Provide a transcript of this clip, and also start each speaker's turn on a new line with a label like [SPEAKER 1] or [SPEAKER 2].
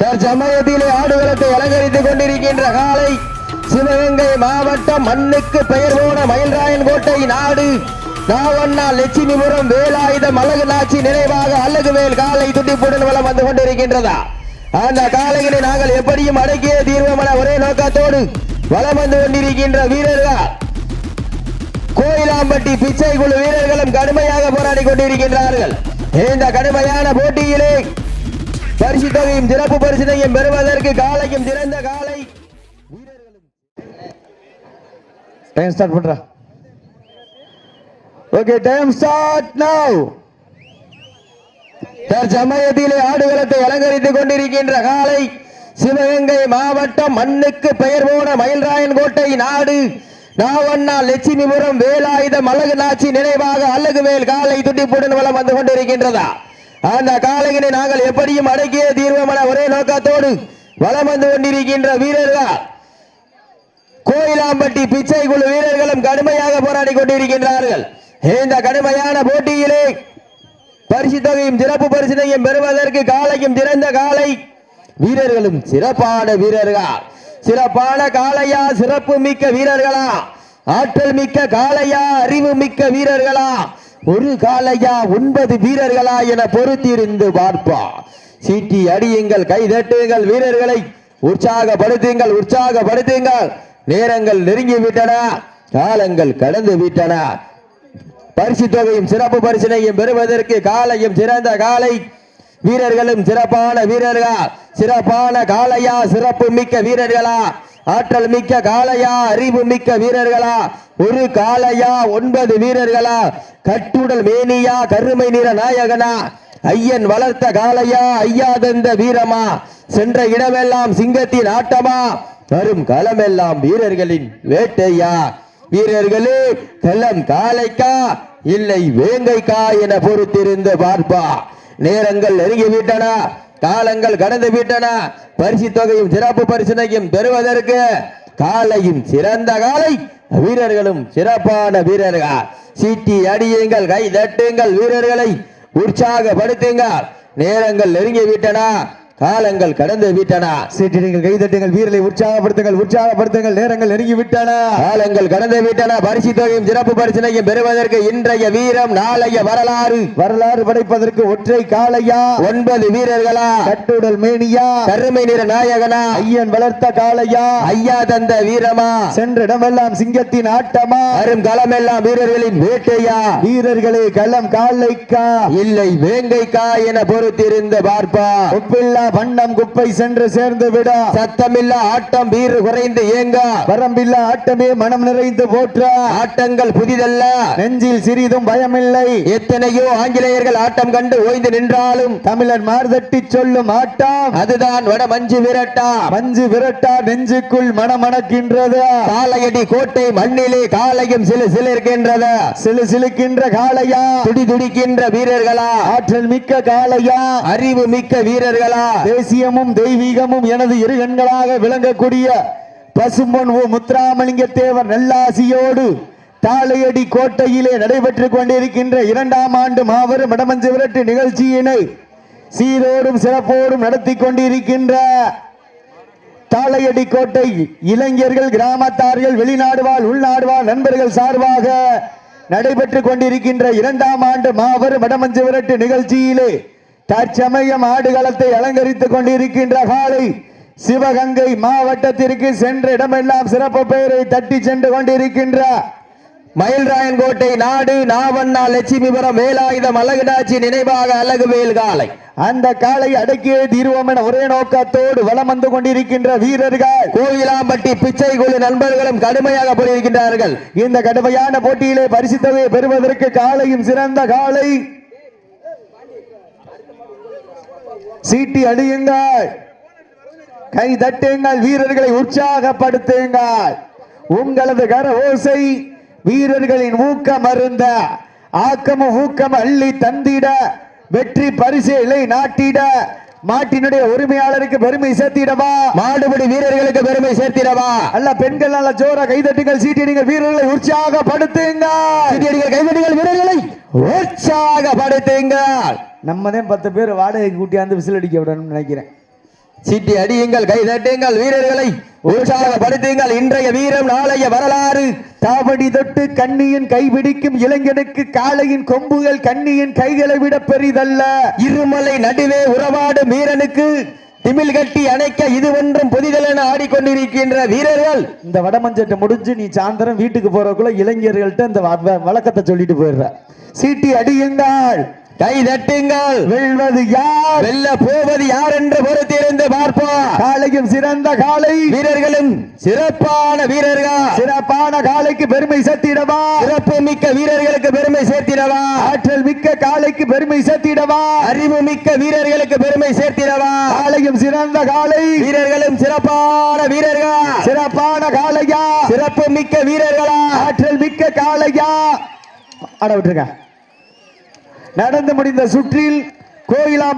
[SPEAKER 1] தற்சமயத்திலே ஆடுகளத்தை அலங்கரித்துக் கொண்டிருக்கின்ற காலை சிவகங்கை மாவட்டம் மண்ணுக்கு பெயர் போன மயில்ராயன் கோட்டை நாடு. நாவண்ணா லட்சுமிபுரம் வேலாயுதம் அழகு நாச்சி நினைவாக அழகு மேல் காலை துடிப்புடன் வளம் வந்து கொண்டிருக்கின்றதா? அந்த காலைகளை நாங்கள் எப்படியும் அடக்கிய தீர்வோம் என ஒரே நோக்கத்தோடு வளம் வந்து கொண்டிருக்கின்ற வீரர்கள். கோயிலாம்பட்டி பிச்சை குழு வீரர்களும் கடுமையாக போராடி கொண்டிருக்கின்றார்கள். இந்த கடுமையான போட்டியிலே பரிசு தொகையும் சிறப்பு பரிசினையும் பெறுவதற்கு காலையும் சிறந்த காலை டைம் ஸ்டார்ட் பண்றா. ஓகே டைம் ஸ்டார்ட் நவ் தற்சமயத்திலே ஆடுகளத்தை அலங்கரித்துக் கொண்டிருக்கின்ற காலை சிவகங்கை மாவட்டம் மண்ணுக்கு பெயர் போன மயில்ராயன் கோட்டை நாடு. நாவண்ணா லட்சுமிபுரம் வேலாயுதம் அழகு நாச்சி நினைவாக அழகுவேல் காலை துட்டிப்புடன் வளம் வந்து கொண்டிருக்கின்றதா? அந்த காலையினை நாங்கள் எப்படியும் அடக்கிய தீர்வமான என ஒரே நோக்கத்தோடு வளம் வந்து கொண்டிருக்கின்ற வீரர்கள். கோயிலாம்பட்டி பிச்சை குழு வீரர்களும் கடுமையாக போராடி கொண்டிருக்கின்றார்கள். இந்த கடுமையான போட்டியிலே பரிசு தொகையும் சிறப்பு பரிசினையும் பெறுவதற்கு காலையும் திறந்த காலை வீரர்களும் சிறப்பான வீரர்கள்? சிறப்பான காளையா? சிறப்பு மிக்க வீரர்களா? ஆற்றல் மிக்க காளையா? அறிவு மிக்க வீரர்களா? ஒரு காளையா ஒன்பது வீரர்களா என பொறுத்திருந்து பார்ப்பா. சீட்டி அடியுங்கள் கை தட்டுங்கள் வீரர்களை உற்சாகப்படுத்துங்கள் உற்சாகப்படுத்துங்கள். நேரங்கள் நெருங்கி விட்டன காலங்கள் கடந்து விட்டன பரிசு தொகையும் சிறப்பு பரிசினையும் பெறுவதற்கு காலையும் சிறந்த காலை வீரர்களும் சிறப்பான வீரர்கள் சிறப்பான காளையா சிறப்பு மிக்க வீரர்களா. ஆற்றல் மிக்க காளையா அறிவு மிக்க வீரர்களா? ஒரு காளையா ஒன்பது வீரர்களா? கட்டுடல் மேனியா கருமை நிற நாயகனா? ஐயன் வளர்த்த காளையா ஐயாதந்த வீரமா? சென்ற இடமெல்லாம் சிங்கத்தின் ஆட்டமா? வரும் களமெல்லாம் வீரர்களின் வேட்டையா? வீரர்களே களம் காளைக்கா இல்லை வேங்கைக்கா என பொறுத்திருந்து பார்ப்பா. நேரங்கள் நெருங்கிவிட்டன. காலங்கள் கடந்து விட்டன. பரிசு தொகையும் சிறப்பு பரிசனையும் பெறுவதற்கு காலையும் சிறந்த காலை வீரர்களும் சிறப்பான வீரர்கள். சீட்டி அடியுங்கள் கை தட்டுங்கள் வீரர்களை. உற்சாகப்படுத்துங்கள். நேரங்கள் நெருங்கி விட்டன. காலங்கள் கடந்து விட்டன.
[SPEAKER 2] சீட்டிடுங்கள் கைதட்டுங்கள் வீரரை உற்சாகப்படுத்துங்கள் உற்சாகப்படுத்துங்கள் நேரங்கள் நெருங்கி விட்டன
[SPEAKER 1] காலங்கள் கடந்து விட்டன. பரிசு தொகையும் சிறப்பு பரிசனையும் பெறுவதற்கு இன்றைய வீரம் நாளைய வரலாறு.
[SPEAKER 2] வரலாறு படைப்பதற்கு ஒற்றை காளையா?
[SPEAKER 1] ஒன்பது வீரர்களா?
[SPEAKER 2] கட்டுடல் மேனியா?
[SPEAKER 1] கருமை நிற நாயகனா?
[SPEAKER 2] ஐயன் வளர்த்த காளையா?
[SPEAKER 1] ஐயா தந்த வீரமா?
[SPEAKER 2] சென்ற இடமெல்லாம் சிங்கத்தின் ஆட்டமா?
[SPEAKER 1] வரும் களமெல்லாம் வீரர்களின் வேட்டையா?
[SPEAKER 2] வீரர்களே களம் காளைக்கா?
[SPEAKER 1] இல்லை வேங்கைக்கா என பொறுத்திருந்து பார்ப்பா.
[SPEAKER 2] ஒப்பில்லா வண்ணம் குப்பை சென்று சேர்ந்து விட.
[SPEAKER 1] சத்தமில்லா ஆட்டம் வீறு குறைந்து ஏங்க
[SPEAKER 2] வரம்பில்லா ஆட்டமே மனம் நிறைந்து போற்ற.
[SPEAKER 1] ஆட்டங்கள் புதிதல்ல.
[SPEAKER 2] நெஞ்சில் சிறிதும் பயமில்லை.
[SPEAKER 1] எத்தனையோ ஆங்கிலேயர்கள் ஆட்டம் கண்டு ஓய்ந்து நின்றாலும்
[SPEAKER 2] தமிழர் மார்தட்டி சொல்லும் ஆட்டம்.
[SPEAKER 1] அதுதான் வட மஞ்சு விரட்டா.
[SPEAKER 2] மஞ்சு விரட்டா நெஞ்சுக்குள் மனமணக்கின்றது.
[SPEAKER 1] காலையடி கோட்டை மண்ணிலே காலையும் சிலு சிலிருக்கின்றது.
[SPEAKER 2] சிலு சிலுக்கின்ற காளையா?
[SPEAKER 1] துடி துடிக்கின்ற வீரர்களா?
[SPEAKER 2] ஆற்றல் மிக்க காளையா?
[SPEAKER 1] அறிவு மிக்க வீரர்களா?
[SPEAKER 2] தேசியமும் தெய்வீகமும் எனது இரு கண்களாக விளங்கக்கூடிய பசும்பொன் ஓ முத்துராமலிங்க தேவர் நல்லாசியோடு தாளையடி கோட்டையிலே நடைபெற்றுக் கொண்டிருக்கின்ற இரண்டாம் ஆண்டு மாபெரும் வடமஞ்சு விரட்டு நிகழ்ச்சியினை சீரோடும் சிறப்போடும் நடத்தி கொண்டிருக்கின்ற தாளையடி கோட்டை இளைஞர்கள் கிராமத்தார்கள் வெளிநாடு வாழ் உள்நாடு வாழ் நண்பர்கள் சார்பாக நடைபெற்றுக் கொண்டிருக்கின்ற இரண்டாம் ஆண்டு மாபெரும் வடமஞ்சு விரட்டு நிகழ்ச்சியிலே தற்சமயம் ஆடுகளத்தை அலங்கரித்துக் கொண்டிருக்கின்ற காலை சிவகங்கை மாவட்டத்திற்கு சென்ற இடமெல்லாம் சிறப்பு பெயரை தட்டி சென்று கொண்டிருக்கின்ற
[SPEAKER 1] மயில்ராயன் கோட்டை நாடு நாவண்ணா லட்சுமிபுரம் வேலாயுதம் அழகுடாச்சி நினைவாக அழகுவேல் காலை
[SPEAKER 2] அந்த காலை அடக்கிய தீர்வோம் என ஒரே நோக்கத்தோடு வலம் வந்து கொண்டிருக்கின்ற வீரர்கள்.
[SPEAKER 1] கோயிலாம்பட்டி பிச்சை குழு நண்பர்களும் கடுமையாக போயிருக்கின்றார்கள்.
[SPEAKER 2] இந்த கடுமையான போட்டியிலே பரிசு தொகையை பெறுவதற்கு காலையும் சிறந்த காலை சீட்டி அடியுங்கள் கை தட்டுங்கள் வீரர்களை உற்சாகப்படுத்துங்கள். உங்களது கர ஓசை வீரர்களின் ஊக்கம் அருந்த ஆக்கமும் ஊக்கம் அள்ளி தந்திட வெற்றி பரிசேலை நாட்டிட மாட்டினுடைய உரிமையாளருக்கு பெருமை சேர்த்திடவா?
[SPEAKER 1] மாடுபிடி வீரர்களுக்கு பெருமை சேர்த்திடவா?
[SPEAKER 2] அல்ல பெண்கள் நல்ல ஜோரா கைதட்டுங்கள் சீட்டிடுங்கள் வீரர்களை உற்சாகப்படுத்துங்கள்.
[SPEAKER 1] சிறியடிகள் கைதடிகள் வீரர்களை உற்சாகப்படுத்துங்கள்.
[SPEAKER 2] நம்ம தான் பத்து பேர் வாடகைக்கு கூட்டியாந்து விசில் அடிக்க விடணும்னு நினைக்கிறேன்.
[SPEAKER 1] சீட்டி அடியுங்கள் கை தட்டுங்கள் வீரர்களை உற்சாகப்படுத்துங்கள். இன்றைய வீரம் நாளைய வரலாறு.
[SPEAKER 2] தாவடி தொட்டு கண்ணியின் கைபிடிக்கும் இளைஞனுக்கு காளையின் கொம்புகள் கண்ணியின் கைகளை விட பெரிதல்ல.
[SPEAKER 1] இருமலை நடுவே உறவாடும் வீரனுக்கு திமில் கட்டி அணைக்க இது ஒன்றும் புதிதலென ஆடிக்கொண்டிருக்கின்ற வீரர்கள்.
[SPEAKER 2] இந்த வடமஞ்சட்டை முடிஞ்சு நீ சாயந்தரம் வீட்டுக்கு போறதுக்குள்ள இளைஞர்கள்ட்ட இந்த வழக்கத்தை சொல்லிட்டு போயிடுற. சீட்டி அடியுங்கள்.
[SPEAKER 1] கை தட்டுங்கள்.
[SPEAKER 2] வெல்வது யார்?
[SPEAKER 1] வெல்ல போவது யார் என்று பொறுத்திருந்து பார்ப்போம்.
[SPEAKER 2] காளையும் சிறந்த காளை.
[SPEAKER 1] வீரர்களும் சிறப்பான வீரர்கள்?
[SPEAKER 2] சிறப்பான காளைக்கு பெருமை சேர்த்திடவா?
[SPEAKER 1] சிறப்பு மிக்க வீரர்களுக்கு பெருமை சேர்த்திடவா?
[SPEAKER 2] ஆற்றல் மிக்க காளைக்கு பெருமை சேர்த்திடவா?
[SPEAKER 1] அறிவு மிக்க வீரர்களுக்கு பெருமை சேர்த்திடவா?
[SPEAKER 2] காளையும் சிறந்த காளை.
[SPEAKER 1] வீரர்களும் சிறப்பான வீரர்கள்?
[SPEAKER 2] சிறப்பான காளையா?
[SPEAKER 1] சிறப்பு மிக்க வீரர்களா?
[SPEAKER 2] ஆற்றல் மிக்க காளையா? அட விட்டுருங்க. நடந்து முடிந்த சுற்றில் கோயிலாம்பட்டி